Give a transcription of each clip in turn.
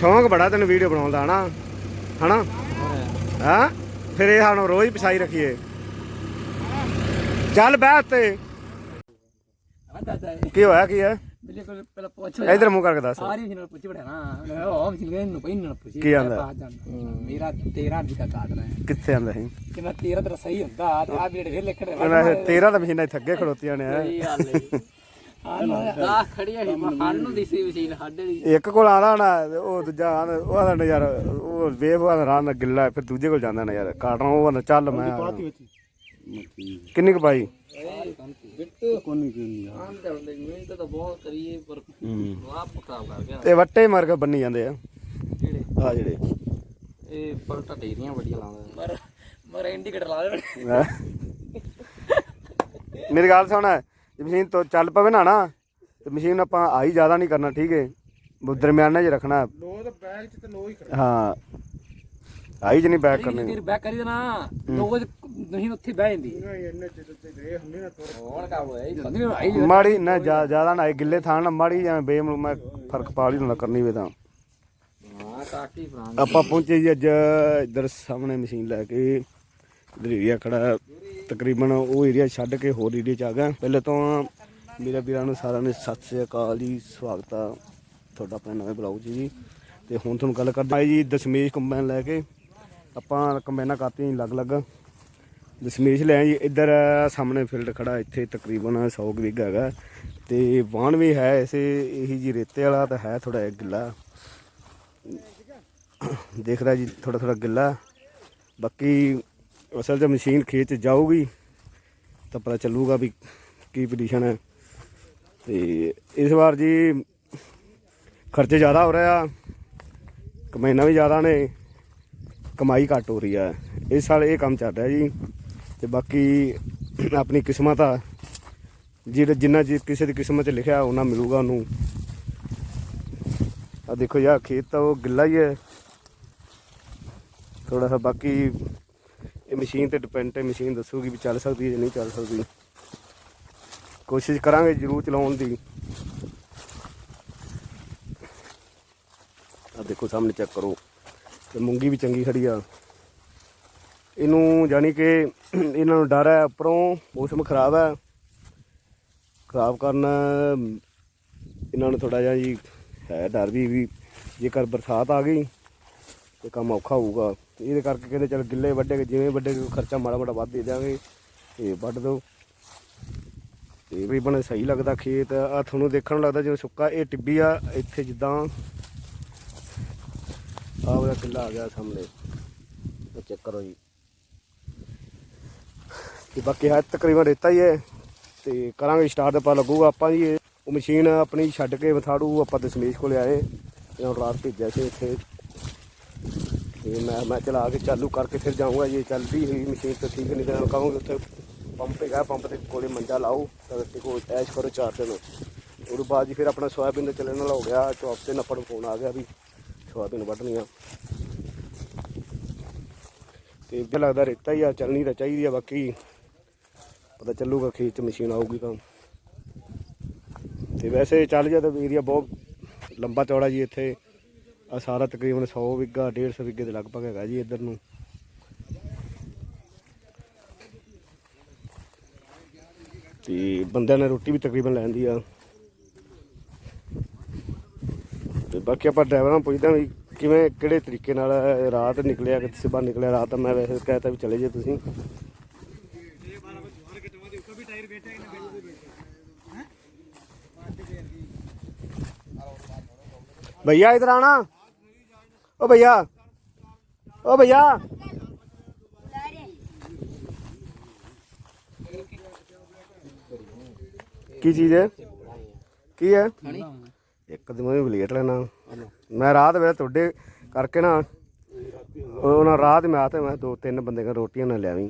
ਸ਼ੌਂਕ ਬੜਾ ਤੈਨੂੰ ਵੀਡੀਓ ਬਣਾਉਣ ਦਾ ਹਨਾ? ਹਨਾ? ਹਾਂ? ਫਿਰ ਇਹ ਸਾਨੂੰ ਰੋਜ਼ ਪਛਾਈ ਰੱਖੀਏ। ਚੱਲ ਬਹਿ ਉੱਤੇ। ਕੀ ਹੋਇਆ ਕੀ ਹੈ? ਪਹਿਲਾਂ ਪੁੱਛ ਇਧਰ ਮੂੰਹ ਕਰਕੇ ਦੱਸ। ਸਾਰੀ ਮਸ਼ੀਨ ਪੁੱਛ ਬੜਿਆ ਨਾ। ਉਹ ਮਸ਼ੀਨ ਗਏ ਨੂੰ ਪਹਿਨ ਪੁੱਛੀ ਕੀ ਆਂਦਾ? ਮੇਰਾ 13 ਦੀ ਦਾ ਕਾਟ ਹੈ। ਕਿੱਥੇ ਆਂਦਾ ਸੀ? ਕਿ ਮੈਂ 13 ਦਾ ਸਹੀ ਹੁੰਦਾ ਆ ਵੀੜੇ ਵੇ ਲਿਖੜੇ ਵੈਸੇ 13 ਤਾਂ ਮਸ਼ੀਨਾਂ ਇੱਥੇ ਅੱਗੇ ਖੜੋਤੀਆਂ ਨੇ ਆ ਖੜੀਆਂ ਸੀ ਸਾਨੂੰ ਦਿਸੀ ਮਸ਼ੀਨ ਸਾਡੇ ਦੀ। ਇੱਕ ਕੋਲ ਆਉਂਦਾ ਨਾ ਉਹ ਦੂਜਾ ਆਂਹਦਾ- ਉਹ ਆਂਦਾ ਯਾਰ ਉਹ ਵੇਵ ਵਾਲਾ ਰਾਹ ਨਾਲ ਗਿੱਲਾ ਹੈ, ਫਿਰ ਦੂਜੇ ਕੋਲ ਜਾਂਦਾ ਨਾ ਯਾਰ ਕਾਟਣਾ ਉਹ ਆਂਦਾ ਚੱਲ ਮੈਂ। ਕਿੰਨੀ ਕੁ ਪਾਈ ਕੋਨੀ ਕਿਉਂ ਆਮ ਚੱਲਦੇ ਮੈਂ ਤਾਂ ਬਹੁਤ ਕਰੀਏ ਪਰ ਆਪ ਖਰਾਬ ਕਰ ਗਿਆ ਤੇ ਵੱਟੇ ਮਾਰ ਕੇ ਬੰਨੀ ਜਾਂਦੇ ਆ। ਜਿਹੜੇ ਆ ਜਿਹੜੇ। ਇਹ ਪਲਟਾ ਢੇਰੀਆਂ ਬੜੀਆਂ ਲਾਉਂਦੇ ਮਰ ਮਰ ਇੰਡੀਕੇਟਰ ਲਾ ਦੇ। ਹੈਂ? ਮੇਰੀ ਗੱਲ ਸੁਣ। ਜੇ ਮਸ਼ੀਨ ਤੋਂ ਚੱਲ ਪਵੇ ਨਾ ਨਾ ਤੇ ਮਸ਼ੀਨ ਆਪਾਂ ਆਈ ਜ਼ਿਆਦਾ ਨਹੀਂ ਕਰਨਾ ਠੀਕ ਹੈ? ਉਹ ਦਰਮਿਆਨਾ 'ਚ ਰੱਖਣਾ। ਲੋ ਤਾਂ ਬੈਗ ਚ ਤੇ ਲੋ ਹੀ ਹਾਂ। ਆਈ 'ਚ ਨਹੀਂ ਬੈਕ ਕਰਨੀ। ਫਿਰ ਬੈਕ ਕਰੀ ਦੇਣਾ ਲੋਕ ਨਹੀਂ ਉੱਥੇ ਬਹਿ ਜਾਂਦੀ ਖੜਨਾ ਇੰਨੇ ਚ ਤੇ ਰੇ ਹੁੰਦੇ ਨਾ ਹੋਰ ਕਾ ਹੋਇਆ ਨਹੀਂ ਮਾੜੀ ਨਾ ਜ਼ਿਆ- ਜ਼ਿਆਦਾ ਨਾ ਆਏ ਗਿੱਲੇ ਥਾਂ ਨਾ ਮਾੜੀ ਜਾਂ ਬੇਮ ਮੈਂ ਫ਼ਰਕ ਪਾ ਲਈ ਨਾ ਕਰਨੀ ਵੇ ਤਾਂ। ਆਪਾਂ ਪਹੁੰਚੇ ਜੀ ਅੱਜ ਇੱਧਰ ਸਾਹਮਣੇ ਮਸ਼ੀਨ ਲੈ ਕੇ। ਇੱਧਰ ਏਰੀਆ ਖੜਾ। ਤਕਰੀਬਨ ਉਹ ਏਰੀਆ ਛੱਡ ਕੇ ਹੋਰ ਏਰੀਆ ਚ ਆ ਗਿਆ। ਪਹਿਲੇ ਤਾਂ ਮੇਰੇ ਵੀਰਾਂ ਨੂੰ ਸਾਰਿਆਂ ਨੂੰ ਸਤਿ ਸ੍ਰੀ ਅਕਾਲ ਜੀ, ਸਵਾਗਤ ਆ ਤੁਹਾਡਾ ਆਪਣੇ ਨਵੇਂ ਬਲੌਗ 'ਚ ਜੀ। ਤੇ ਹੁਣ ਤੁਹਾਨੂੰ ਗੱਲ ਕਰਦਾ ਹਾਂ ਜੀ, ਦਸ਼ਮੇਸ਼ ਕੰਬਾਈਨ ਲੈ ਕੇ। ਆਪਾਂ ਕੰਬਾਈਨਾਂ ਕਰਤੀਆਂ ਅਲੱਗ ਅਲੱਗ ਦਸ਼ਮੇਸ਼ ਲੈ ਜੀ, ਇੱਧਰ ਸਾਹਮਣੇ ਫੀਲਡ ਖੜਾ, ਇੱਥੇ ਤਕਰੀਬਨ 100 ਕੁ ਵਿਗਾ ਹੈਗਾ। ਤੇ ਵਾਹਣ ਵੀ ਹੈ ਇਸੇ, ਇਹੀ ਜੀ ਰੇਤੇ ਵਾਲਾ ਤਾਂ ਹੈ ਥੋੜਾ ਗਿੱਲਾ। ਦੇਖਦਾ ਜੀ ਥੋੜਾ ਥੋੜਾ ਗਿੱਲਾ। ਬਾਕੀ ਅਸਲ 'ਚ ਮਸ਼ੀਨ ਖੇਤ 'ਚ ਜਾਊਗੀ, ਤਾਂ ਪਤਾ ਚੱਲੂਗਾ ਵੀ ਕੀ ਪੋਜੀਸ਼ਨ ਹੈ। ਤੇ ਇਸ ਵਾਰ ਜੀ ਖਰਚੇ ਜ਼ਿਆਦਾ ਹੋ ਰਿਹਾ ਕਮਾਈਆਂ ਵੀ ਜ਼ਿਆਦਾ ਨੇ, ਕਮਾਈ ਘੱਟ ਹੋ ਰਹੀ ਹੈ ਇਸ ਸਾਲ ਇਹ ਕੰਮ ਚੱਲ ਰਿਹਾ ਜੀ, ਤੇ ਬਾਕੀ ਆਪਣੀ ਕਿਸਮਤ ਆ, ਜਿਹੜਾ ਜਿੰਨਾ ਜੀ ਕਿਸੇ ਦੀ ਕਿਸਮਤ 'ਚ ਲਿਖਿਆ ਉਹਨਾਂ ਮਿਲੂਗਾ ਉਹਨੂੰ। ਆ ਦੇਖੋ ਯਾਰ ਖੇਤ ਤਾਂ ਉਹ ਗਿੱਲਾ ਹੀ ਹੈ। ਥੋੜਾ ਸਾ ਬਾਕੀ ਇਹ ਮਸ਼ੀਨ ਤੇ ਡਿਪੈਂਡ ਹੈ, ਮਸ਼ੀਨ ਦੱਸੂਗੀ ਵੀ ਚੱਲ ਸਕਦੀ ਹੈ ਜਾਂ ਨਹੀਂ ਚੱਲ ਸਕਦੀ। ਕੋਸ਼ਿਸ਼ ਕਰਾਂਗੇ ਜ਼ਰੂਰ ਚਲਾਉਣ ਦੀ। ਆ ਦੇਖੋ, ਸਾਹਮਣੇ ਚੈੱਕ ਕਰੋ। ਤੇ ਮੂੰਗੀ ਵੀ ਚੰਗੀ ਖੜੀ ਆ। ਇਹਨੂੰ ਜਾਨੀ ਕਿ ਇਹਨਾਂ ਨੂੰ ਡਰ ਹੈ, ਉੱਪਰੋਂ ਮੌਸਮ ਖਰਾਬ ਹੈ। ਖਰਾਬ ਕਰਨ, ਇਹਨਾਂ ਨੂੰ ਥੋੜਾ ਜਿਹਾ ਜੀ ਹੈ ਡਰ ਵੀ ਵੀ ਜੇਕਰ ਬਰਸਾਤ ਆ ਗਈ ਤੇ ਕੰਮ ਔਖਾ ਹੋਊਗਾ। ਤੇ ਇਹਦੇ ਕਰਕੇ ਕਹਿੰਦੇ ਚਲ ਗਿੱਲੇ ਵੱਡੇ, ਜਿਵੇਂ ਵੱਡੇ ਖਰਚਾ ਮਾੜਾ ਮਾੜਾ ਵੱਧ ਦੇ ਦਿਆਂਗੇ, ਤੇ ਵੱਢ ਦਿਓ। ਤੇ ਤਕਰੀਬਨ ਸਹੀ ਲੱਗਦਾ ਖੇਤ। ਆ ਤੁਹਾਨੂੰ ਦੇਖਣ ਨੂੰ ਲੱਗਦਾ ਜਿਵੇਂ ਸੁੱਕਾ, ਇਹ ਟਿੱਬੀ ਆ, ਇੱਥੇ ਜਿੱਦਾਂ ਆਹ ਉਹਦਾ ਕਿੱਲਾ ਆ ਗਿਆ ਸਾਹਮਣੇ। ਇਹ ਚੈੱਕ ਕਰੋ ਜੀ। ਤੇ ਬਾਕੀ ਹੈ ਤਕਰੀਬਨ ਰੇਤਾ ਹੀ ਹੈ। ਤੇ ਕਰਾਂਗੇ ਸਟਾਰਟ ਪਾ ਲੱਗੂਗਾ ਆਪਾਂ ਜੀ। ਇਹ- ਉਹ ਮਸ਼ੀਨ ਆਪਣੀ ਛੱਡ ਕੇ ਮਥਾੜੂ ਆਪਾਂ ਦਸ਼ਮੇਸ਼ ਕੋਲ ਆਏ। ਇਹਨਾਂ ਨੂੰ ਰਾਤ ਭੇਜਿਆ ਸੀ ਇੱਥੇ। ਤੇ ਮੈਂ ਮੈਂ ਚਲਾ ਕੇ ਚਾਲੂ ਕਰਕੇ ਫਿਰ ਜਾਊਂਗਾ। ਜੇ ਚੱਲਦੀ ਹੋਈ ਮਸ਼ੀਨ ਤਾਂ ਠੀਕ ਨਹੀਂ ਤਾਂ ਕਹਾਂਗੇ ਉੱਥੇ ਪੰਪ ਹੈਗਾ ਪੰਪ ਦੇ ਕੋਲੇ ਮੰਜਾ ਲਾਓ, ਤੇ ਕੋਲ ਐਸ਼ ਕਰੋ ਚਾਰ ਦਿਨ। ਉਹ ਬਾਅਦ ਜੀ ਫਿਰ ਆਪਣਾ ਸੋਇਆਬੀਨ ਦਾ ਚੱਲਣ ਵਾਲਾ ਹੋ ਗਿਆ ਚੌਪ ਤੇ ਨੱਪੜ ਫੋਨ ਆ ਗਿਆ ਵੀ ਸੋਇਆਬੀਨ ਵੱਢਣੀ ਆ। ਤੇ ਇਹ ਲੱਗਦਾ ਰੇਤਾ ਹੀ ਆ, ਚੱਲਣੀ ਤਾਂ ਚਾਹੀਦੀ ਆ, ਬਾਕੀ ਪਤਾ ਚੱਲੂਗਾ ਖੇਤ 'ਚ ਮਸ਼ੀਨ ਆਊਗੀ ਤਾਂ। ਤੇ ਵੈਸੇ ਚੱਲ ਜਾ ਤਾਂ ਏਰੀਆ ਬਹੁਤ ਲੰਬਾ ਚੌੜਾ ਜੀ ਇੱਥੇ। ਆ ਸਾਰਾ ਤਕਰੀਬਨ 100 ਵਿਗਾ 150 ਵਿਗੇ ਦੇ ਲਗਭਗ ਹੈਗਾ ਜੀ ਇੱਧਰ ਨੂੰ ਤੇ ਬੰਦਿਆਂ ਨੇ ਰੋਟੀ ਵੀ ਤਕਰੀਬਨ ਲੈਂਦੀ ਆ ਤੇ ਬਾਕੀ ਆਪਾਂ ਡਰਾਈਵਰਾਂ ਨੂੰ ਪੁੱਛਦੇ ਹਾਂ ਵੀ ਕਿਵੇਂ ਕਿਹੜੇ ਤਰੀਕੇ ਨਾਲ ਰਾਤ ਨਿਕਲਿਆ ਕਿ ਸਵੇਰ ਨਿਕਲਿਆ ਰਾਤ ਤਾਂ ਮੈਂ ਵੈਸੇ ਕਹਿਤਾ ਵੀ ਚਲੇ ਜੇ ਤੁਸੀਂ भैया इधर आना ओ भैया ओ भैया ਕੀ ਚੀਜ਼ ਹੈ ਕੀ ਹੈ ਇੱਕ ਦਿਨ ਮੈਂ ਲੇਟ ਲੈਣਾ ਮੈਂ ਰਾਤ ਵੇ ਤੁਹਾਡੇ ਕਰਕੇ ਨਾ ਉਹਨਾਂ ਰਾਤ ਮੈਂ ਆਤੇ ਮੈਂ ਦੋ ਤਿੰਨ ਬੰਦੇ ਕਾ ਰੋਟੀਆਂ ਨਾ ਲਿਆਵੀਂ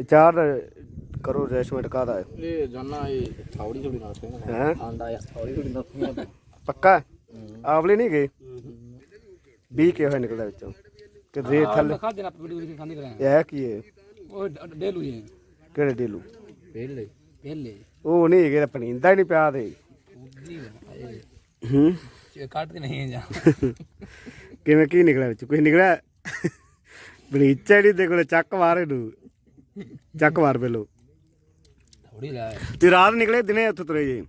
ਇਹ ਚਾਰ ਕਰੋ ਰੈਸਟੋਰੈਂਟ ਕਾਹਦਾ ਹੈ ਇਹ ਜਾਨਾ ਇਹ ਥੌੜੀ ਥੋੜੀ ਨਾਲ ਕਹਿੰਦਾ ਹੈ ਆਂਦਾ ਆ ਥੌੜੀ ਥੋੜੀ ਨਾਲ ਪੱਕਾ ਆਵਲੇ ਨਹੀਂ ਗਏ 20 ਕੇ ਹੋਏ ਨਿਕਲਦਾ ਵਿੱਚੋਂ। ਕਿ ਰੇਟ ਥੱਲੇ ਖਾ ਦੇਣਾ ਵੀਡੀਓ ਵੀ ਖਾਂਦੀ ਕਰਾਂ ਇਹ ਕੀ ਹੈ ਉਹ ਡੇਲੂ ਜੀ। ਕਿਹੜੇ ਢੇਲੂ ਪਹਿਲੇ ਪਹਿਲੇ ਉਹ ਨਹੀਂ ਹੈਗੇ ਪਨੀਂਦਾ ਹੀ ਨਹੀਂ ਪਿਆ ਤੇ। ਹੂੰ? ਕੱਟ ਕੇ ਨਹੀਂ ਜਾ। ਕਿਵੇਂ ਕੀ ਨਿਕਲਿਆ ਵਿੱਚ? ਕੁਝ ਨਿਕਲਿਆ? ਬਰੀਚ ਜਿਹੜੀ ਦੇ ਕੋਲ ਚੱਕ ਮਾਰ ਇਹਨੂੰ। ਚੱਕ ਮਾਰ ਪਹਿਲੋ। ਥੋੜੀ ਲੈ। ਤੇ ਰਾਤ ਨਿਕਲੇ ਦਿਨੇ ਉੱਥੇ ਤੁਰੇ ਜੀ।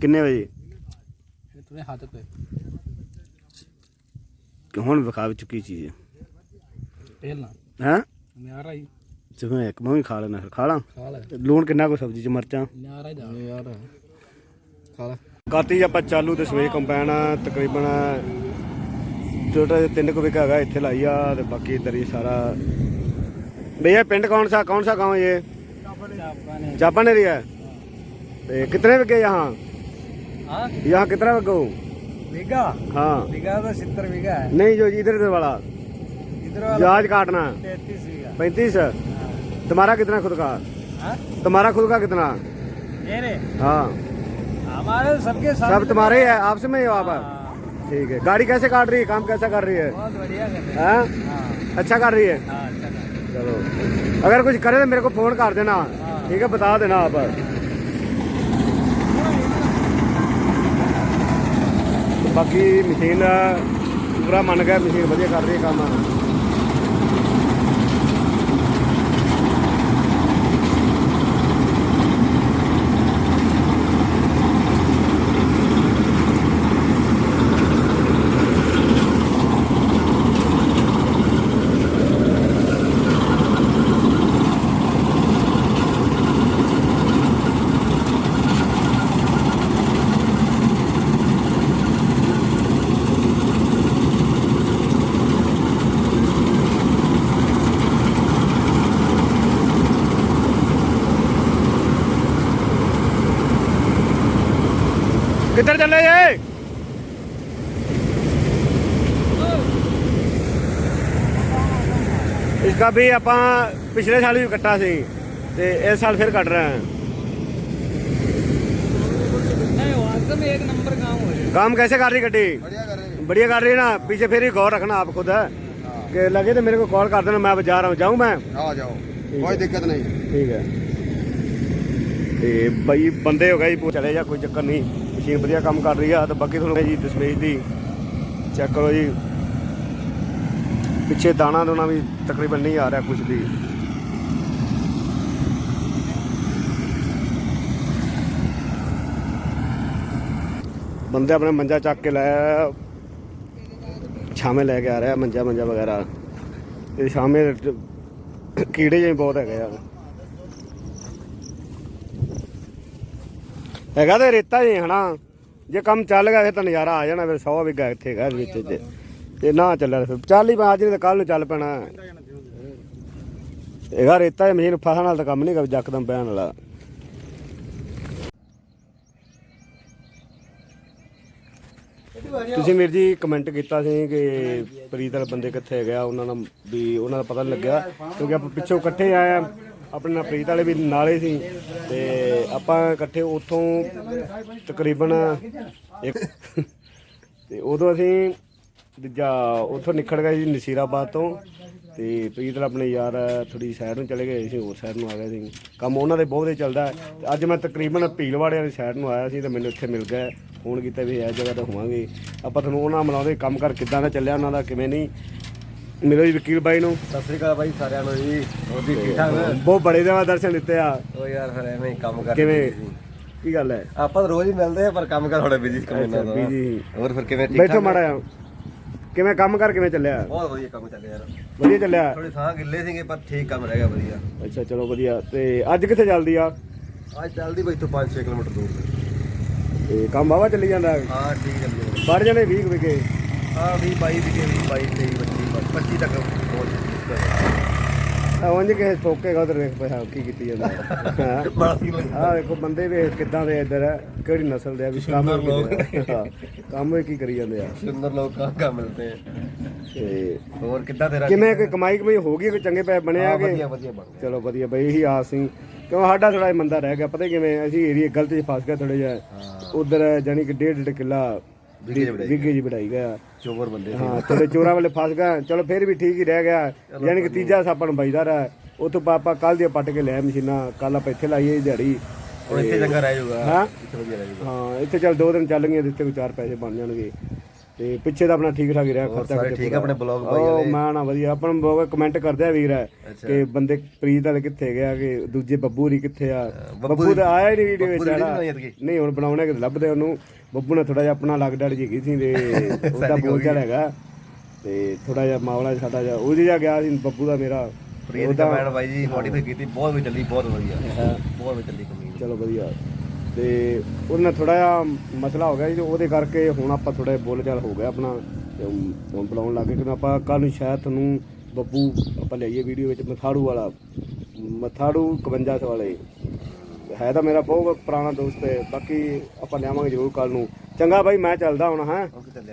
ਕਿੰਨੇ ਵਜੇ? ਤੂਨੇ ਹੱਥ ਤੇ। ਹੁਣ ਵਿਖਾ ਵਿੱਚ ਕੀ ਚੀਜ਼ ਹੈ ਪਹਿਲਾਂ ਹੈਂ ਨਿਆਰਾ ਹੀ ਜਿਵੇਂ ਇੱਕ ਮੈਂ ਵੀ ਖਾ ਲੈਣਾ ਖਾ ਲਾਂ ਖਾ ਲੈ ਲੂਣ ਕਿੰਨਾ ਕੋ ਸਬਜ਼ੀ ਚ ਮਰਚਾਂ ਨਿਆਰਾ ਹੀ ਦਾ ਯਾਰ ਖਾ ਲੈ ਕਾਤੀ ਆਪਾਂ ਚਾਲੂ ਤੇ ਸਵੇਜ ਕੰਪੈਨ ਤਕਰੀਬਨ ਛੋਟਾ ਜਿਹਾ ਤਿੰਨ ਕੁ ਵਿਗਾ ਹੈਗਾ ਇੱਥੇ ਲਾਈ ਆ ਤੇ ਬਾਕੀ ਇਧਰ ਹੀ ਸਾਰਾ भैया पिंड कौन सा कौन सा गांव है ये चापन एरिया है तो कितने बीघे यहाँ हाँ यहाँ कितना बीघा हो? बीघा हाँ। बीघा तो सत्तर बीघा है। नहीं जो इधर इधर वाला। इधर जहाज़ काटना। तैतीस बीघा पैंतीस? तुम्हारा कितना खुद का? हाँ? तुम्हारा खुद का कितना? मेरे? हाँ। हमारे सबके सब तुम्हारे ही है आपसे में ही हो आप। ठीक है। गाड़ी कैसे काट रही है? काम कैसा कर रही है? बहुत बढ़िया कर रहे हाँ? हाँ? अच्छा कर रही है? हाँ अच्छा चलो। अगर कुछ करे तो मेरे को फ़ोन कर देना। ठीक है बता देना आप। ਬਾਕੀ ਮਸ਼ੀਨ ਪੂਰਾ ਮੰਨ ਗਿਆ ਮਸ਼ੀਨ ਵਧੀਆ ਕਰ ਰਹੀ ਹੈ ਕੰਮ। इसका भी ਆਪਾਂ ਪਿਛਲੇ ਸਾਲ ਵੀ ਕੱਟਾ ਸੀ ਤੇ ਇਸ ਸਾਲ ਫਿਰ ਕੱਟ ਰਹੇ ਹਾਂ नहीं वास्तव में एक नंबर गाँव है काम कैसे कर रही गड्डी बढ़िया कर रहे बढ़िया कर रही है ना पीछे फिर ही गौर रखना आप खुद है कि लगे तो मेरे को कॉल कर देना मैं अब जा रहा हूँ जाऊँ मैं आ जाओ कोई दिक्कत नहीं ਠੀਕ ਹੈ ਤੇ ਬਈ ਬੰਦੇ ਹੋ ਗਏ ਜੀ ਚਲੇ ਜਾ ਕੋਈ ਚੱਕਰ ਨਹੀਂ ਮਸ਼ੀਨ ਵਧੀਆ ਕੰਮ ਕਰ ਰਹੀ ਆ ਤੇ ਬਾਕੀ ਤੁਹਾਨੂੰ ਜੀ ਦਸਮੇਜ ਦੀ ਚੈੱਕ ਕਰੋ ਜੀ ਪਿੱਛੇ ਦਾਣਾ ਦੋਣਾ ਵੀ ਤਕਰੀਬਨ ਨਹੀਂ ਆ ਰਿਹਾ ਕੁਝ ਵੀ। ਬੰਦੇ ਆਪਣੇ ਮੰਜਾ ਚੱਕ ਕੇ ਲੈ, ਛਾਵੇਂ ਲੈ ਕੇ ਆ ਰਿਹਾ, ਮੰਜਾ ਮੰਜਾ ਵਗੈਰਾ। ਤੇ ਛਾਵੇਂ ਕੀੜੇ ਜਿਹੇ ਬਹੁਤ ਹੈਗੇ ਆ। ਹੈਗਾ ਤੇ ਰੇਤਾ ਜੀ ਹਨਾ ਜੇ ਕੰਮ ਚੱਲ ਗਿਆ, ਫਿਰ ਤਾਂ ਨਜ਼ਾਰਾ ਆ ਜਾਣਾ, ਫਿਰ 100 ਵਿਗਾ ਇੱਥੇ ਹੈਗਾ ਵਿੱਚ ਤੇ ਤੇ ਨਾ ਚੱਲਿਆ ਫਿਰ। ਚੱਲ ਹੀ ਪਾ ਅੱਜ ਨਹੀਂ ਤਾਂ ਕੱਲ ਨੂੰ ਚੱਲ ਪੈਣਾ। ਇਹਗਾ ਰੇਤਾ ਦੀ ਮਸ਼ੀਨ ਫਸਣ ਨਾਲ ਤਾਂ ਕੰਮ ਨਹੀਂ ਕਰ ਜੱਕਦਮ ਪੈਣ ਵਾਲਾ। ਤੁਸੀਂ ਵੀਰ ਜੀ ਕਮੈਂਟ ਕੀਤਾ ਸੀ ਕਿ ਪ੍ਰੀਤ ਵਾਲੇ ਬੰਦੇ ਕਿੱਥੇ ਗਿਆ ਉਹਨਾਂ ਨਾਲ ਵੀ ਉਹਨਾਂ ਦਾ ਪਤਾ ਨਹੀਂ ਲੱਗਿਆ, ਕਿਉਂਕਿ ਆਪਾਂ ਪਿੱਛੋਂ ਇਕੱਠੇ ਆਏ ਆ, ਆਪਣੇ ਨਾਲ ਪ੍ਰੀਤ ਵਾਲੇ ਵੀ ਨਾਲੇ ਸੀ, ਤੇ ਆਪਾਂ ਇਕੱਠੇ ਉੱਥੋਂ ਤਕਰੀਬਨ ਇੱਕ ਤੇ ਉਦੋਂ ਅਸੀਂ ਦੂਜਾ ਉੱਥੋਂ ਨਿਕਲ ਗਏ ਜੀ ਨਸੀਰਾਬਾਦ ਤੋਂ ਤੇ ਪ੍ਰੀਤ ਵਾਲਾ ਆਪਣੇ ਯਾਰ ਥੋੜੀ ਸਾਈਡ ਨੂੰ ਚਲੇ ਗਏ ਸੀ ਹੋਰ ਸਾਈਡ ਨੂੰ ਆ ਗਏ ਸੀ। ਕੰਮ ਉਹਨਾਂ ਦੇ ਬਹੁਤ ਚੱਲਦਾ ਹੈ। ਤੇ ਅੱਜ ਮੈਂ ਤਕਰੀਬਨ ਭੀਲਵਾੜੇ ਵਾਲੀ ਸਾਈਡ ਨੂੰ ਆਇਆ ਸੀ ਤੇ ਮੈਨੂੰ ਇੱਥੇ ਮਿਲ ਗਿਆ। ਫੋਨ ਕੀਤਾ ਵੀ ਇਸ ਜਗ੍ਹਾ ਤੇ ਹੋਵਾਂਗੇ। ਆਪਾਂ ਤੁਹਾਨੂੰ ਉਹਨਾਂ ਮਿਲਾਉਂਦੇ ਕੰਮ ਕਰ ਕਿੱਦਾਂ ਦਾ ਚੱਲਿਆ ਉਹਨਾਂ ਦਾ ਕਿਵੇਂ ਨਹੀਂ। ਮਿਲੋ ਜੀ ਵਕੀਲ ਬਾਈ ਨੂੰ। ਸਤਿ ਸ੍ਰੀ ਅਕਾਲ ਬਾਈ ਸਾਰਿਆਂ ਨੂੰ ਜੀ। ਹੋਰ ਵੀ ਠੀਕ ਠਾਕ? ਬਹੁਤ ਬੜੇ ਦੇਵਾ ਦਰਸ਼ਨ ਦਿੱਤੇ ਆ। ਉਹ ਯਾਰ ਫਿਰ ਐਵੇਂ ਹੀ ਕੰਮ ਕਰ ਕਿਵੇਂ? ਕੀ ਗੱਲ ਹੈ? ਆਪਾਂ ਤਾਂ ਰੋਜ਼ ਹੀ ਮਿਲਦੇ ਆ ਪਰ ਕੰਮ ਕਰ ਥੋੜਾ ਬਿਜ਼ੀ ਕਮਾਉਣਾ ਦਾ busy। ਹੋਰ ਫਿਰ ਕਿਵੇਂ? ਠੀਕ ਬੈਠੋ ਠਾਕ ਮਾੜਾ ਜਿਹਾ। ਕਿਵੇਂ ਕੰਮ ਕਰ ਕਿਵੇਂ ਚੱਲਿਆ? ਬਹੁਤ ਵਧੀਆ ਕੰਮ ਚੱਲਿਆ ਯਾਰ। ਵਧੀਆ ਚੱਲਿਆ? ਥੋੜੇ ਥਾਂ ਗਿੱਲੇ ਸੀਗੇ ਪਰ ਠੀਕ ਕੰਮ ਰਹਿ ਗਿਆ ਵਧੀਆ। ਅੱਛਾ ਚਲੋ ਵਧੀਆ। ਤੇ ਅੱਜ ਕਿੱਥੇ ਚੱਲਦੀ ਆ? ਅੱਜ ਚੱਲਦੀ ਬਈ ਤੋਂ 5-6 ਕਿਲੋਮੀਟਰ ਦੂਰ। ਤੇ ਕੰਮ ਵਾਵਾ ਚੱਲੀ ਜਾਂਦਾ? ਹਾਂ ਠੀਕ ਚੱਲਦੀ ਹੈ ਪੜ ਜਣੇ 20 ਵਿਕੇ? ਹਾਂ 20 22 ਵਿਕੇ 20 22 23 25 25 ਤੱਕ ਪਹੁੰਚ ਗਏ ਉਂਝ ਕਿਸੇ ਠੋਕੇਗਾ ਉਧਰ ਵੇਖ ਪਿਆ ਕੀ ਕੀਤੀ ਜਾਂਦਾ। ਬੜਾ ਸੀ ਆਹ ਵੇਖੋ ਬੰਦੇ ਵੇਖ ਕਿੱਦਾਂ ਦੇ ਇੱਧਰ ਆ, ਕਿਹੜੀ ਨਸਲ ਦੇ ਆ ਵੀ ਕੰਮ ਲੋਕ। ਕੀ ਕੰਮ ਵੀ ਕੀ ਕਰੀ ਜਾਂਦੇ ਆ। ਸੁੰਦਰ ਲੋਕ ਕਹਾਂ ਕਹਾਂ ਮਿਲਦੇ ਆ। ਤੇ ਹੋਰ ਕਿੱਦਾਂ ਤੇਰਾ ਕਿਵੇਂ ਕੋਈ ਕਮਾਈ ਕਮਾਈ ਹੋ ਗਈ ਕੋਈ ਚੰਗੇ ਪੈਸੇ ਬਣੇ ਆ ਹਾਂ, ਕਿ? ਵਧੀਆ ਵਧੀਆ ਬਣ ਗਿਆ। ਚਲੋ ਵਧੀਆ ਬਈ ਇਹੀ ਆਸ ਸੀ। ਕਿਉਂ ਸਾਡਾ ਥੋੜਾ ਮੰਦਾ ਰਹਿ ਗਿਆ ਪਤਾ ਕਿਵੇਂ ਅਸੀਂ ਏਰੀਆ ਗਲਤ ਚ ਫਸ ਗਿਆ ਥੋੜਾ ਜਿਹਾ। ਉਧਰ ਜਾਨੀ ਕਿ ਡੇਢ ਡੇਢ ਕਿੱਲਾ ਵਿਗੇ ਚ ਵੜਾਈ ਵਿਗੇ ਜੀ ਵੜਾਈ ਗਿਆ ਚੋਬਰ ਬੰਦੇ ਸੀ। ਹਾਂ ਥੋੜੇ ਚੋਰਾਂ ਵਾਲੇ ਫਸ ਗਏ ਚਲੋ ਫਿਰ ਵੀ ਠੀਕ ਹੀ ਰਹਿ ਗਿਆ। ਯਾਨੀ ਕਿ ਤੀਜਾ ਸਾਪਾ ਨੂੰ ਬਈਦਾ ਰਿਹਾ। ਉਥੋਂ ਪਾਪਾ ਕੱਲ ਦੀ ਪੱਟ ਕੇ ਲਿਆ ਮਸ਼ੀਨਾਂ ਕੱਲ ਆਪਾਂ ਇੱਥੇ ਲਾਈਏ ਦਿਹਾੜੀ। ਹੁਣ ਇੱਥੇ ਚੰਗਾ ਰਹਿ ਜਾਊਗਾ। ਹਾਂ। ਇੱਥੇ ਵਧੀਆ ਰਹਿ ਜਾਊਗਾ। ਹਾਂ ਇੱਥੇ ਚੱਲ ਦੋ ਦਿਨ ਚੱਲ ਗਏ ਤੇ ਇੱਥੇ ਕੋਈ ਚਾਰ ਪੈਸੇ ਬਣ ਜਾਣਗੇ। ਤੇ ਪਿੱਛੇ ਦਾ ਆਪਣਾ ਠੀਕ ਠਾਕ ਹੀ ਰਿਹਾ ਖਰਚਾ ਸਾਰੇ ਠੀਕ। ਆਪਣੇ ਬਲੌਗ ਭਾਈ ਉਹ ਵਾਲੇ ਮੈਂ ਨਾ ਵਧੀਆ ਆਪਾਂ ਨੂੰ ਬਹੁਤ ਕਮੈਂਟ ਕਰਦੇ ਆ ਵੀਰ। ਕਿ ਬੰਦੇ ਪ੍ਰੀਤ ਵਾਲੇ ਕਿੱਥੇ ਗਿਆ ਕਿ ਦੂਜੇ ਬੱਬੂ ਰੀ ਕਿੱਥੇ ਆ? ਬੱਬੂ ਤਾਂ ਆਇਆ ਨਹੀਂ ਵੀਡੀਓ ਵਿੱਚ ਨਹੀਂ ਹੁਣ ਬਣਾਉਣੇ ਕਿ ਲੱਭਦੇ ਉਹਨੂੰ। ਬੱਬੂ ਨੇ ਥੋੜਾ ਜਿਹਾ ਆਪਣਾ ਲੱਗ ਡੜ ਜੀ ਗਈ ਸੀ ਤੇ ਉਹਦਾ ਬੋਲ ਚਾਲ ਹੈਗਾ। ਤੇ ਥੋੜਾ ਜਿਹਾ ਮਾਵਲਾ ਸਾਡਾ ਜਿਹਾ ਉਹ ਜਿਹਾ ਗਿਆ ਸੀ ਬੱਬੂ ਦਾ ਮੇਰਾ। ਪ੍ਰੀਤ ਦਾ ਮੈਨ ਬਾਈ ਜੀ ਮੋਡੀਫਾਈ ਕੀਤੀ ਬਹੁਤ ਵੀ ਚੱਲੀ ਬਹੁਤ ਵਧੀਆ। ਬਹੁਤ ਵੀ ਚੱਲੀ ਕਮੀ ਚਲੋ ਵਧੀਆ। ਤੇ ਉਹਦੇ ਨਾਲ ਥੋੜਾ ਜਿਹਾ ਮਸਲਾ ਹੋ ਗਿਆ ਜੀ ਤੇ ਉਹਦੇ ਕਰਕੇ ਹੁਣ ਆਪਾਂ ਥੋੜਾ ਜਿਹਾ ਬੋਲ ਚਾਲ ਹੋ ਗਿਆ ਆਪਣਾ ਤੇ ਹੁਣ ਬੁਲਾਉਣ ਲੱਗੇ ਕਿ ਆਪਾਂ ਕੱਲ ਨੂੰ ਸ਼ਾਇਦ ਤੁਹਾਨੂੰ ਬੱਬੂ ਆਪਾਂ ਲਈਏ ਵੀਡੀਓ ਵਿੱਚ ਮਥਾੜੂ ਵਾਲਾ ਮਥਾੜੂ 51 ਵਾਲੇ। ਹੈ ਤਾਂ ਮੇਰਾ ਬਹੁਤ ਪੁਰਾਣਾ ਦੋਸਤ ਹੈ ਬਾਕੀ ਆਪਾਂ ਲਿਆਵਾਂਗੇ ਜ਼ਰੂਰ ਕੱਲ ਨੂੰ। ਚੰਗਾ ਬਾਈ ਮੈਂ ਚੱਲਦਾ ਹੁਣ ਹਾਂ।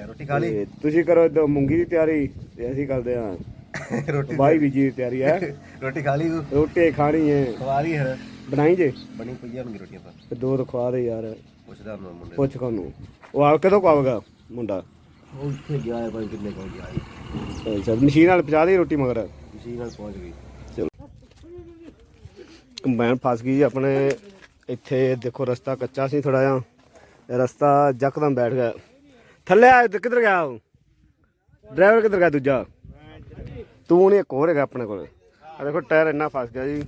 ਰੋਟੀ ਖਾ ਲਈ? ਤੁਸੀਂ ਕਰੋ ਇੱਧਰ ਮੂੰਗੀ ਦੀ ਤਿਆਰੀ ਤੇ ਅਸੀਂ ਕਰਦੇ ਹਾਂ ਰੋਟੀ ਬਾਈ ਵੀ ਜੀ ਤਿਆਰੀ ਹੈ। ਰੋਟੀ ਖਾ ਲਈ ਰੋਟੀ ਖਾਣੀ ਹੈ। ਖਵਾ ਲਈ ਹੈ ਬਣਾਈ ਜੇ? ਬਣੀ ਪਈਆਂ ਹੋਣਗੀ ਰੋਟੀਆਂ ਤਾਂ ਤੇ ਦੋ ਰਖਵਾ ਦੇ ਯਾਰ। ਪੁੱਛਦਾ ਮੈਂ ਮੁੰਡੇ ਪੁੱਛ ਕਾਨੂੰ ਉਹ ਆ ਕਦੋਂ ਕੋ ਆਵੇਗਾ ਮੁੰਡਾ? ਉਹ ਉੱਥੇ ਗਿਆ ਹੈ ਭਾਈ ਕਿੰਨੇ ਕੋਲ ਗਿਆ ਹੈ। ਅੱਛਾ ਮਸ਼ੀਨ ਨਾਲ ਪਹੁੰਚਾ ਦੇ ਰੋਟੀ ਮਗਰ। ਤੁਸੀਂ ਨਾਲ ਪਹੁੰਚ ਗਈ। ਕੰਬਾਈਨ ਫਸ ਗਈ ਜੀ ਆਪਣੇ ਇੱਥੇ ਦੇਖੋ ਰਸਤਾ ਕੱਚਾ ਸੀ ਥੋੜਾ ਜਿਹਾ। ਇਹ ਰਸਤਾ ਜੱਕਦਮ ਬੈਠ ਗਿਆ। ਥੱਲੇ ਆ ਕਿੱਧਰ ਗਿਆ ਉਹ? ਡਰਾਈਵਰ ਕਿੱਧਰ ਗਿਆ ਦੂਜਾ? ਤੂੰ ਨਹੀਂ ਇੱਕ ਹੋਰ ਹੈਗਾ ਆਪਣੇ ਕੋਲ। ਆ ਦੇਖੋ ਟਾਇਰ ਇੰਨਾ ਫਸ ਗਿਆ ਜੀ।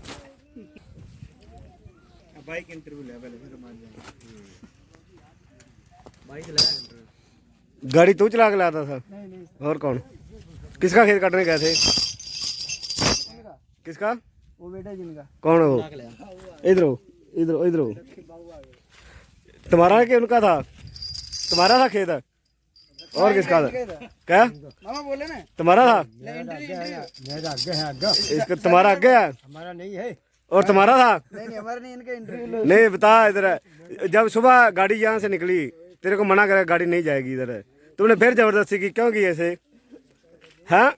बाइक इंटरव्यू ले पहले फिर मान जाएँगे। बाइक ले गाड़ी तू चला के लाता था नहीं नहीं और कौन? किसका खेत काटने गए थे? किसका? वो बेटा जिनका। कौन है वो? इधर हो इधर हो इधर हो तुम्हारा के उनका था? तुम्हारा था खेत? और किसका था? क्या? मामा बोले ना। तुम्हारा था? मेरा आगे है आगे। इसका तुम्हारा आगे है? हमारा नहीं है। और तुम्हारा था नहीं नहीं हमारा नहीं इनका इंटरव्यू नहीं बता इधर जब सुबह गाड़ी यहाँ से निकली तेरे को मना करा गाड़ी नहीं जाएगी इधर तुमने फिर जबरदस्ती की क्यों की ऐसे हाँ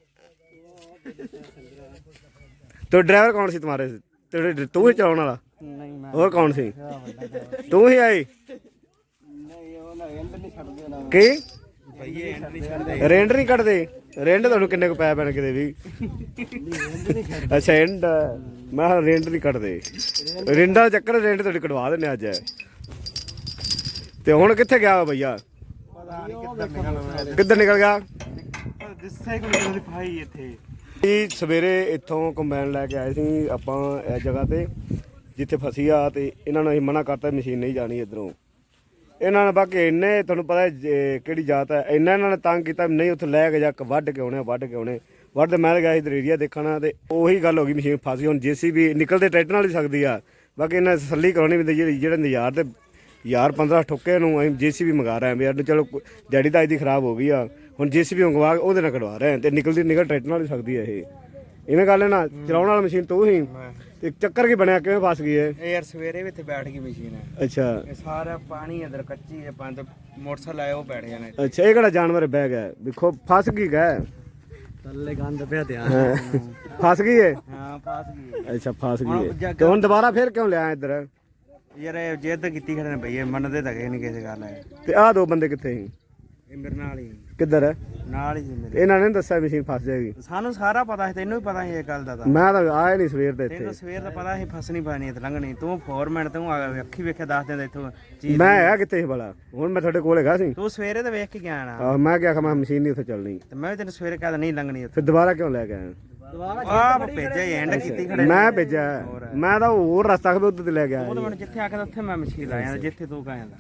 तो ड्राइवर कौन सी तुम्हारे तेरे तू ही चलाने वाला नहीं मैं और कौन सी तू ही आई नहीं वो ना एंड नहीं छड़ देना ਕੀ भैया एंड नहीं छड़ दे ਰੈਂਟ ਨਹੀਂ ਕੱਢਦੇ ਰੈਂਟ ਤੁਹਾਨੂੰ ਕਿੰਨੇ ਕੁ ਪੈ ਪੈਣ ਕਿਤੇ ਵੀ ਅੱਛਾ ਰੈਂਟ ਮੈਂ ਕਿਹਾ ਰੈਂਟ ਨਹੀਂ ਕੱਢਦੇ। ਰੈਂਟਾਂ ਦਾ ਚੱਕਰ ਰੈਂਟ ਤੁਹਾਡੀ ਕਟਵਾ ਦਿੰਨੇ ਅੱਜ। ਤੇ ਹੁਣ ਕਿੱਥੇ ਗਿਆ ਬਈਆ ਕਿੱਧਰ ਨਿਕਲ ਗਿਆ? ਜਿੱਥੇ ਕੋਈ ਮੇਰੀ ਭਾਈ ਇੱਥੇ ਜੀ ਸਵੇਰੇ ਇੱਥੋਂ ਕੰਬਾਈਨ ਲੈ ਕੇ ਆਏ ਸੀ, ਆਪਾਂ ਇਸ ਜਗ੍ਹਾ ਤੇ, ਜਿੱਥੇ ਫਸੀ ਆ ਤੇ ਇਹਨਾਂ ਨੂੰ ਅਸੀਂ ਮਨਾ ਕਰਤਾ ਮਸ਼ੀਨ ਨਹੀਂ ਜਾਣੀ ਇਧਰੋਂ। ਇਹਨਾਂ ਨੇ ਬਾਕੀ ਇੰਨੇ ਤੁਹਾਨੂੰ ਪਤਾ ਜੇ ਕਿਹੜੀ ਜਾਤ ਹੈ ਇੰਨਾ ਇਹਨਾਂ ਨੇ ਤੰਗ ਕੀਤਾ ਵੀ ਨਹੀਂ ਉੱਥੇ ਲੈ ਕੇ ਜਾ ਕੇ ਵੱਢ ਕੇ ਆਉਣੇ ਆ, ਵੱਢ ਕੇ ਆਉਣੇ। ਵੱਢ ਮੈਂ ਤਾਂ ਗਿਆ ਸੀ ਦਰੇਰੀਆ ਦੇਖਣਾ ਤੇ ਉਹੀ ਗੱਲ ਹੋ ਗਈ ਮਸ਼ੀਨ ਫਸ ਗਈ। ਹੁਣ ਜੀਸੀਬੀ ਨਿਕਲਦੇ ਟਰੈਕਟਰ ਨਾਲ ਹੀ ਸਕਦੀ ਆ। ਬਾਕੀ ਇਹਨਾਂ ਨੇ ਤਸੱਲੀ ਕਰਾਉਣੀ ਵੀ ਜਿਹੜੇ ਜਿਹੜੇ ਨਜ਼ਾਰ ਤੇ ਯਾਰ 15 ਠੁੱਕੇ ਨੂੰ ਅਸੀਂ ਜੀਸੀਬੀ ਮੰਗਾ ਰਹੇ ਹਾਂ ਵੀ ਯਾਰ ਚਲੋ ਡੈਡੀ ਤਾਂ ਦੀ ਖਰਾਬ ਹੋ ਗਈ ਆ। ਹੁਣ ਜੀਸੀਬੀ ਮੰਗਵਾ ਕੇ ਉਹਦੇ ਨਾਲ ਕਢਵਾ ਰਹੇ ਹਾਂ ਤੇ ਨਿਕਲਦੀ ਨਿਕਲ ਟਰੈਕਟਰ ਨਾਲ ਹੀ ਸਕਦੀ ਹੈ ਇਹ। ਇਵੇਂ ਗੱਲ ਹੈ ਨਾ ਚਲਾਉਣ ਵਾਲਾ ਮਸ਼ੀਨ ਤੂੰ ਹੀ। ਤੇ ਚੱਕਰ ਕੀ ਬਣਿਆ? ਕਿਵੇਂ ਫਸ ਗਈ ਇਹ? ਇਹ ਯਾਰ ਸਵੇਰੇ ਵੀ ਇੱਥੇ ਬੈਠ ਗਈ ਮਸ਼ੀਨ। ਹੈ ਅੱਛਾ। ਇਹ ਸਾਰਾ ਪਾਣੀ ਅੰਦਰ ਕੱਚੀ ਹੈ ਪੰਜ ਮੋਟਰਸਾਈਕਲ ਆਏ ਉਹ ਬੈਠ ਜਾਣੇ ਅੱਛਾ ਇਹ ਕਿਹੜਾ ਜਾਨਵਰ ਬਹਿ ਗਿਆ? ਦੇਖੋ ਫਸ ਗਈ ਗਏ ਥੱਲੇ ਗੰਦ ਪਿਆ ਧਿਆਨ ਫਸ ਗਈ ਇਹ? ਹਾਂ ਫਸ ਗਈ ਅੱਛਾ ਫਸ ਗਈ ਇਹ। ਤੇ ਦੁਬਾਰਾ ਫੇਰ ਕਿਉਂ ਲਿਆ ਇੱਧਰ? ਯਾਰ ਇਹ ਜਿੱਦ ਕੀਤੀ ਖੜੇ ਨੇ ਭਈਏ ਮੰਨਦੇ ਤਾਂ ਕਿਸੇ ਨਹੀਂ ਕਿਸੇ ਗੱਲ ਹੈ ਤੇ ਆਹ ਦੋ ਬੰਦੇ ਕਿੱਥੇ ਸੀ? ਇਹ ਮੇਰੇ ਨਾਲ ਹੀ। ਕਿੱਧਰ? ਹੈ ਨਾਲ ਹੀ ਸੀ ਮੇਰੇ ਇਹਨਾਂ ਨੇ ਨੀ ਦੱਸਿਆ ਮਸ਼ੀਨ ਫਸ ਜਾਏਗੀ। ਸਾਨੂੰ ਸਾਰਾ ਪਤਾ ਸੀ ਤੈਨੂੰ ਵੀ ਪਤਾ ਸੀ ਇਹ ਗੱਲ ਦਾ ਤਾਂ। ਮੈਂ ਤਾਂ ਆਇਆ ਨਹੀਂ ਸਵੇਰ ਦੇ ਤੈਨੂੰ ਇੱਥੇ। ਤਾਂ ਸਵੇਰ ਦਾ ਪਤਾ ਸੀ ਫਸਣੀ ਪੈਣੀ ਹੈ ਤੇ ਲੰਘਣੀ ਤੂੰ ਫੋਰਮੈਨ ਤੂੰ ਆ ਅੱਖੀ ਵੇਖੇ ਦੱਸ ਦਿੰਦਾ ਇੱਥੋਂ ਚੀਜ਼। ਮੈਂ ਆਇਆ ਕਿੱਥੇ ਸੀ ਭਲਾ? ਹੁਣ ਮੈਂ ਤੁਹਾਡੇ ਕੋਲ ਹੈਗਾ ਸੀ। ਤੂੰ ਸਵੇਰੇ ਤਾਂ ਵੇਖ ਕੇ ਗਿਆ ਨਾ। ਆਹ, ਮੈਂ ਕਿਹਾ ਮੈਂ ਮਸ਼ੀਨ ਨਹੀਂ ਉੱਥੇ ਚੱਲਣੀ। ਤੇ ਮੈਂ ਵੀ ਤੈਨੂੰ ਸਵੇਰੇ ਕਹਿੰਦਾ ਨਹੀਂ ਲੰਘਣੀ ਉੱਥੇ। ਫਿਰ ਦੁਬਾਰਾ ਕਿਉਂ ਲੈ ਕੇ ਆਇਆ? ਆਹ ਭੇਜਿਆ ਐਂਡ ਕੀਤੀ ਖੜੇ ਮੈਂ ਭੇਜਿਆ। ਮੈਂ ਤਾਂ ਹੋਰ ਰਸਤਾ ਖਬਰ ਉੱਤੇ ਤੇ ਲੈ ਗਿਆ ਉਹ ਤਾਂ ਮੈਨੂੰ ਜਿੱਥੇ ਆਖਦਾ ਉੱਥੇ ਮੈਂ ਮੱਛੀ ਲਾਇਆ ਜਿੱਥੇ ਤੂੰ ਕਹਿੰਦਾ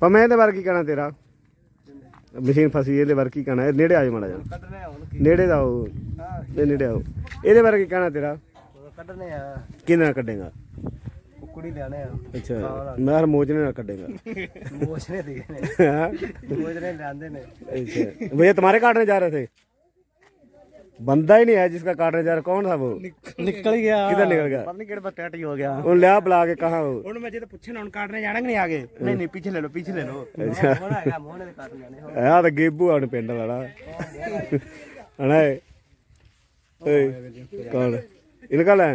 ਪਰ ਮੈਂ ਇਹਦੇ ਬਾਰੇ ਕੀ ਕਹਿਣਾ ਤੇਰਾ? ਮਸ਼ੀਨ ਫਸੀ ਇਹਦੇ ਬਾਰੇ ਕੀ ਕਹਿਣਾ? ਇਹ ਨੇੜੇ ਆ ਜਾ ਮੜਾ ਜਾ ਨੇੜੇ ਦਾ ਉਹ। ਇਹ ਨੇੜੇ ਆਓ ਇਹਦੇ ਬਾਰੇ ਕੀ ਕਹਿਣਾ ਤੇਰਾ? ਕੱਢਨੇ ਆ। ਕਿੰਨਾ ਕੱਢੇਗਾ? ਕੁੜੀ ਲੈਣੇ ਆ। ਅੱਛਾ। ਮੈਂ ਹਰ ਮੋਜਨੇ ਨਾਲ ਕੱਢੇਗਾ। ਮੋਜਨੇ ਦੇ ਨੇ। ਮੋਜਨੇ ਲੈਂਦੇ ਨੇ ਅੱਛਾ। ਭਈਆ ਤੁਹਾਡੇ ਕਾਟਨੇ ਜਾ ਰਹੇ ਥੇ बंदा ही नहीं है जिसका काटने जा रहा कौन था वो ਨਿਕਲ ਗਿਆ किधर निकल गया ਪਤਾ ਨਹੀਂ ਕਿਹੜਾ ਬਟੈਟ ਹੀ ਹੋ ਗਿਆ उन लिया बुला के कहा वो ਹੁਣ ਮੈਂ ਜੇ ਤਾਂ ਪੁੱਛੇ ਨਾ ਹੁਣ ਕਾਟਨੇ ਜਾਣਗੇ ਨਹੀਂ ਆਗੇ ਨਹੀਂ ਨਹੀਂ ਪਿੱਛੇ ਲੈ ਲਓ ਪਿੱਛੇ ਲੈ ਲਓ ਅੱਛਾ ਹੁਣ ਹੈਗਾ ਮੋਹਣੇ ਦੇ ਕਾਟਨ ਜਾਣੇ ਆ ਤਾਂ ਗੇਬੂ ਆਣ ਪਿੰਡ ਵਾਲਾ ਹਣਾ ਓਏ कौन इनका ले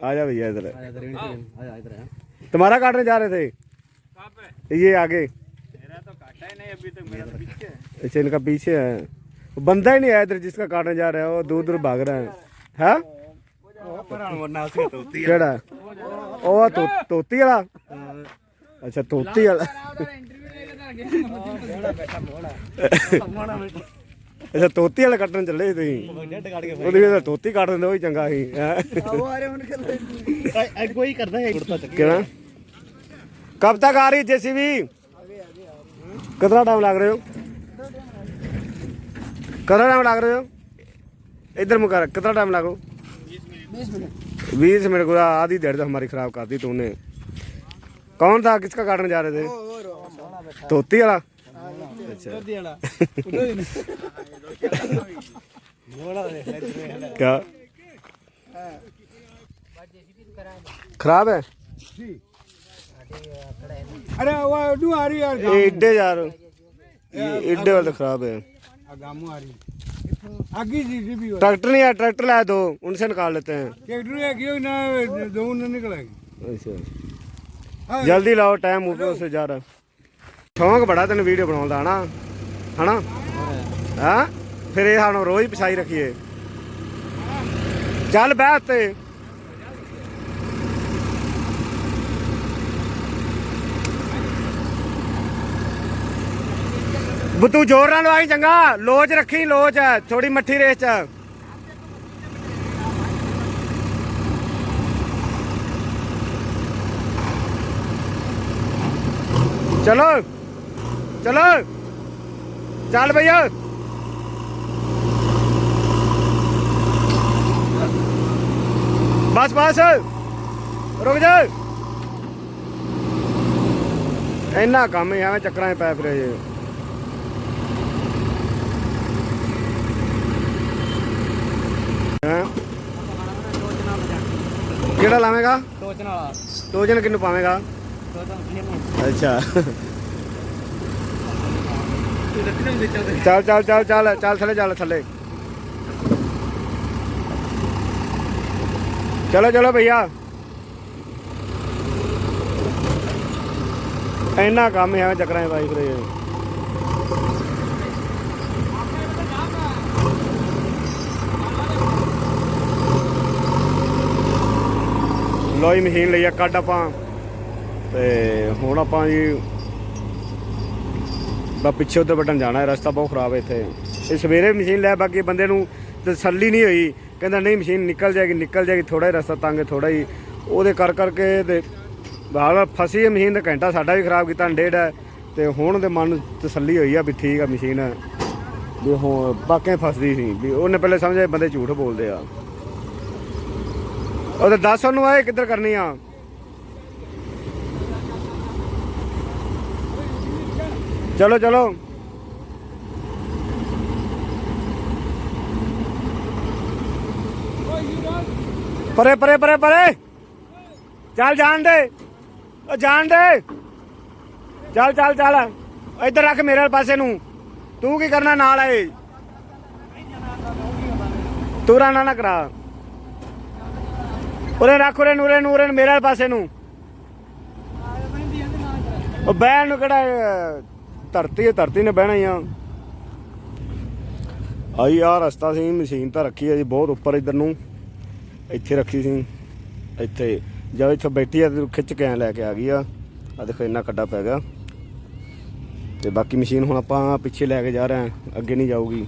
आ जा भैया इधर ਆਇਆ ਇਧਰ ਆ तुम्हारा काटने जा रहे थे ये आगे मेरा तो काटा ही नहीं अभी तक मेरा तो पीछे है अच्छा इनका पीछे है बंदा ही नहीं है इधर जिसका काटने जा रहा है वो दूर दूर भाग रहा है हाँ ਕਿਹੜਾ ਉਹ ਆ ਤੋ- ਤੋਤੀ ਵਾਲਾ ਅੱਛਾ ਤੋਤੀ ਵਾਲਾ ਅੱਛਾ ਤੋਤੀ ਵਾਲਾ ਕੱਟਣ ਚੱਲੇ ਸੀ ਤੁਸੀਂ ਉਹਦੀ ਵੀ ਤਾਂ ਤੋਤੀ ਕੱਟ ਦਿੰਦੇ ਉਹ ਹੀ ਚੰਗਾ ਸੀ ਹੈਂ। ਕੋਈ ਕਰਦਾ ਹੈ ਕੁੜਤਾ ਚੱਕ ਕਿਹੜਾ ਕਬ ਤੱਕ ਆ ਰਹੀ जेसीबी कितना टाइम लग रहे हो कितना टाइम लग रहे हो इधर मुकर कितना टाइम लगो बीस मिनट को आधी देर तो हमारी खराब कर दी तूने कौन था किसका काटने जा रहे थे तोती वाला अच्छा क्या खराब है अरे वो डू आ रही यार ये इड्डे यार ये इड्डे वाले तो खराब है गामू आ रही आगे जी जी भी ट्रैक्टर नहीं है ट्रैक्टर लाए दो उनसे निकाल लेते हैं ट्रैक्टर है क्यों ना दो न निकलेगी अच्छा ਜਲਦੀ ਲਾਓ ਟਾਈਮ ਉੱਪਰ ਉਸੇ ਜਾ ਰਿਹਾ ਸ਼ੌਂਕ ਬੜਾ ਤੈਨੂੰ ਵੀਡੀਓ ਬਣਾਉਣ ਦਾ ਹਨਾ ਹਨਾ ਹਾਂ ਫਿਰ ਇਹ ਸਾਨੂੰ ਰੋਜ਼ ਪਛਾਈ ਰੱਖੀਏ ਚੱਲ ਬਹਿ ਉੱਤੇ ਬੁੱਤੂ ਜ਼ੋਰ ਨਾਲ ਲਵਾਈ ਚੰਗਾ। ਲੋਚ ਰੱਖੀ, ਲੋਚ। ਥੋੜੀ ਮੱਠੀ ਰੇਸ ਚਲੋ। ਚਲੋ। ਚੱਲ ਭਈਆ। ਬਸ ਬਸ। ਰੁਕ ਜਾ। ਇੰਨਾ ਕੰਮ ਐਵੇਂ ਚੱਕਰਾਂ 'ਚ ਪੈ ਫਿਰੇ ਕਿਹੜਾ ਲਾਵੇਂਗਾ? ਟੋਚਨ ਵਾਲਾ। ਟੋਜਨ ਕਿੰਨੂੰ ਪਾਵੇਂਗਾ? ਅੱਛਾ। ਚੱਲ। ਚੱਲ ਚੱਲ ਚੱਲ ਚੱਲ ਥੱਲੇ ਚੱਲ ਥੱਲੇ। ਚਲੋ ਚਲੋ ਭਈਆ। ਇੰਨਾ ਕੰਮ ਹੈ ਚੱਕਰਾਂ ਬਾਈਕ ਦੇ ਲੋਈ ਮਸ਼ੀਨ ਲਈ ਆ, ਕੱਢ ਆਪਾਂ। ਤੇ ਹੁਣ ਆਪਾਂ ਜੀ ਬਾ ਪਿੱਛੇ ਉੱਤੇ ਬਟਨ ਜਾਣਾ ਹੈ, ਰਸਤਾ ਬਹੁਤ ਖਰਾਬ ਹੈ ਇੱਥੇ। ਇਹ ਸਵੇਰੇ ਮਸ਼ੀਨ ਲੈ ਬਾਕੀ ਬੰਦੇ ਨੂੰ ਤਸੱਲੀ ਨਹੀਂ ਹੋਈ। ਕਹਿੰਦਾ ਨਹੀਂ, ਮਸ਼ੀਨ ਨਿਕਲ ਜਾਏਗੀ ਨਿਕਲ ਜਾਏਗੀ ਥੋੜਾ ਹੀ ਰਸਤਾ ਤੰਗ ਹੈ ਥੋੜਾ ਹੀ। ਉਹਦੇ ਕਰ ਕਰਕੇ ਤੇ ਬਾਹਰ ਫਸੀ ਮਸ਼ੀਨ ਦਾ ਘੰਟਾ ਸਾਡਾ ਵੀ ਖਰਾਬ ਕੀਤਾ, ਡੇਢ ਹੈ। ਤੇ ਹੁਣ ਦੇ ਮਨ ਤਸੱਲੀ ਹੋਈ ਆ ਵੀ ਠੀਕ ਆ ਮਸ਼ੀਨ। ਵੀ ਹੁਣ ਬਾਕਿਆਂ ਫਸਦੀ ਸੀ। ਵੀ ਉਹਨੇ ਪਹਿਲੇ ਸਮਝਿਆ ਬੰਦੇ ਝੂਠ ਬੋਲਦੇ ਆ। ਉਹ ਤਾਂ ਦੱਸ ਉਹਨੂੰ ਆਏ ਕਿੱਧਰ ਕਰਨੀ ਆ? ਚਲੋ ਚਲੋ। ਪਰੇ ਪਰੇ ਪਰੇ ਪਰੇ। ਚੱਲ ਜਾਣ ਦੇ। ਉਹ ਜਾਣ ਦੇ। ਚੱਲ ਚੱਲ ਚੱਲ। ਇੱਧਰ ਰੱਖ ਮੇਰੇ ਪਾਸੇ ਨੂੰ। ਤੂੰ ਕੀ ਕਰਨਾ ਨਾਲ ਆਏ? ਤੂੰ ਰਾਣਾ ਨਾ ਕਰਾ। ਉਰੇ ਰੱਖ, ਉਰੇ ਨੂਰੇ ਨੂਰੇ ਮੇਰੇ ਵਾਲੇ ਪਾਸੇ ਨੂੰ। ਉਹ ਬਹਿਣ ਨੂੰ ਕਿਹੜਾ ਧਰਤੀ ਹੈ, ਧਰਤੀ ਨੇ ਬਹਿਣਾ ਹੀ ਆ। ਆਈ ਆ ਰਸਤਾ ਸੀ, ਮਸ਼ੀਨ ਤਾਂ ਰੱਖੀ ਹੈ ਜੀ, ਬਹੁਤ ਉੱਪਰ ਇਧਰ ਨੂੰ। ਇੱਥੇ ਰੱਖੀ ਸੀ, ਇੱਥੇ। ਜਦ ਇੱਥੇ ਬੈਠੀ ਆ ਤੇ ਖਿੱਚ ਕੇ ਲੈ ਕੇ ਆ ਗਈ ਆ। ਆ ਦੇਖੋ, ਇੰਨਾ ਕੱਡਾ ਪੈ ਗਿਆ। ਤੇ ਬਾਕੀ ਮਸ਼ੀਨ ਹੁਣ ਆਪਾਂ ਪਿੱਛੇ ਲੈ ਕੇ ਜਾ ਰਹੇ ਹਾਂ ਅੱਗੇ ਨਹੀਂ ਜਾਊਗੀ।